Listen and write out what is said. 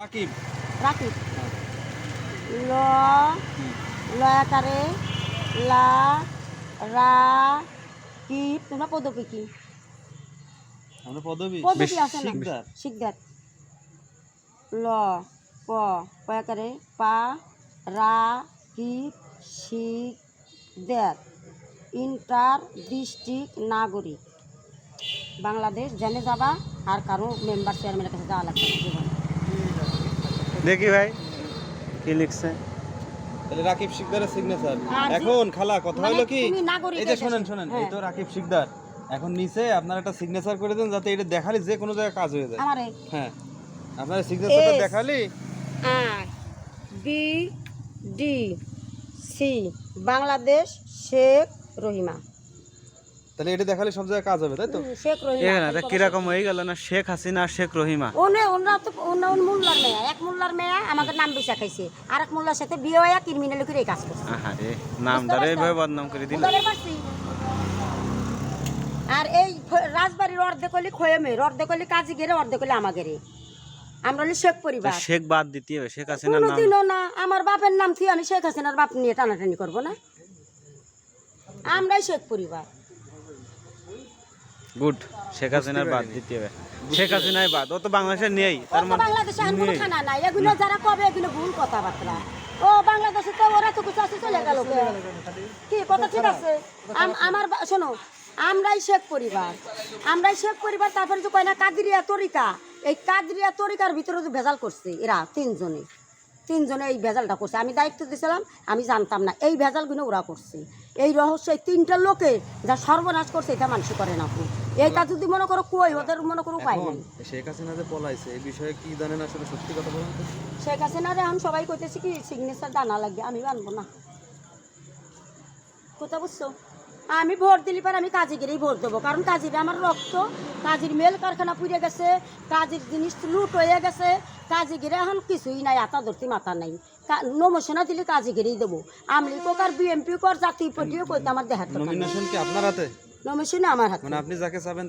রাকিব। রাকিব। ল ল আকারে লা রা কি তোমরা পদবী কি? আমরা পদবী? পদবী আছে না? শিকদার শিকদার ল প প আকারে পা রা কি শিক দেয় ইন্টার ডিস্ট্রিক্ট নাগরিক। বাংলাদেশ জেনে যাবা আর কারও মেম্বার চেয়ারম্যানের কাছে যাওয়া লাগবে। দেখি ভাই কি লিখছে? তাহলে রাকিব শিকদারের সিগনেচার এখন খালা কথা মানে হলো কি? এই যে এই শোনেন শোনেন এই হ্যাঁ। তো রাকিব শিকদার। এখন নিচে আপনার একটা সিগনেচার করে দেন যাতে এটা দেখালে যে কোনো জায়গায় কাজ হয়ে যায়। আমারে। হ্যাঁ। আপনার সিগনেচারটা। দেখালি? আর B D C Bangladesh Sheikh Rahima. তাহলে এটা দেখালে সব জায়গায় কাজ হবে তাই তো? শেখ রহিমা। তা কীরকম হয়ে গেল না শেখ হাসিনা আর শেখ রহিমা। ওনে ওনরা তো ওনা ওন মোল্লার মেয়া এক মোল্লার মেয়া আমাকে নাম বেচা খাইছে। আর এক মোল্লার সাথে বিয়ে হয়ে ক্রিমিনাল করে এই কাজ করছে। আহা রে নামটারে এইভাবে বদনাম করে দিল? আর এই রাজবাড়ির অর্ধেক হলি খয়েমের অর্ধেক হলি কাজী গেরে অর্ধেক হলি আমাগেরে। আমরা হলি শেখ পরিবার। শেখ বাদ দিতে হবে শেখ হাসিনার নাম কোনোদিনও না আমার বাপের নাম কি আমি শেখ হাসিনার বাপ নিয়ে টানাটানি করব না? আমরাই শেখ পরিবার। গুড শেখ হাসিনার বাদ দিতে হবে। শেখ হাসিনাই বাদ ও তো বাংলাদেশে নেই তার মানে বাংলাদেশে এখন কোনো খানা নাই এগুলো যারা কবে এগুলো ভুল কথাবার্তা? ও বাংলাদেশে তো ওরা তো কিছু আছে চলে গেল কি? কথা ঠিক আছে? আম- আমার শোনো আমরাই শেখ পরিবার। আমরাই শেখ পরিবার তারপরে যে কয় না কাদরিয়া তরিকা। এই কাদরিয়া তরিকার ভিতরে যে ভেজাল করছে এরা তিনজনে তিনজনে এই ভেজালটা করছে। আমি দায়িত্ব দিয়েছিলাম আমি জানতাম না। এই ভেজালগুলো ওরা করছে। এই রহস্য এই তিনটা লোকে যা সর্বনাশ করছে এটা মানুষ করে না এইটা যদি মনে করো কই ওদের মনে করো উপায় নাই। শেখ হাসিনা যে পলাইছে এই বিষয়ে কি জানেন আসলে সত্যি কথা বলেন তো? শেখ হাসিনারে এখন সবাই কইতেছি কি সিগনেচার দানা লাগবে আমি বানবো না। কোথা বুঝছ? আমি ভোট দিলি পরে আমি কাজীগিরেই ভোট দেবো। কারণ কাজীরে আমার রক্ত কাজীর মেল কারখানা পুড়ে গেছে কাজীর জিনিস লুট হয়ে গেছে। কাজীগিরে এখন কিছুই নাই আতা ধরতি মাথা নাই। নমোশনা দিলে কাজীগিরেই দেবো। আমলি কোক আর বিএমপি কর জাতীয় পার্টিও কইতে আমার দেহাত নমিনেশন কি আপনার হাতে? নমিনেশন আমার হাতে। মানে আপনি যাকে চাবেন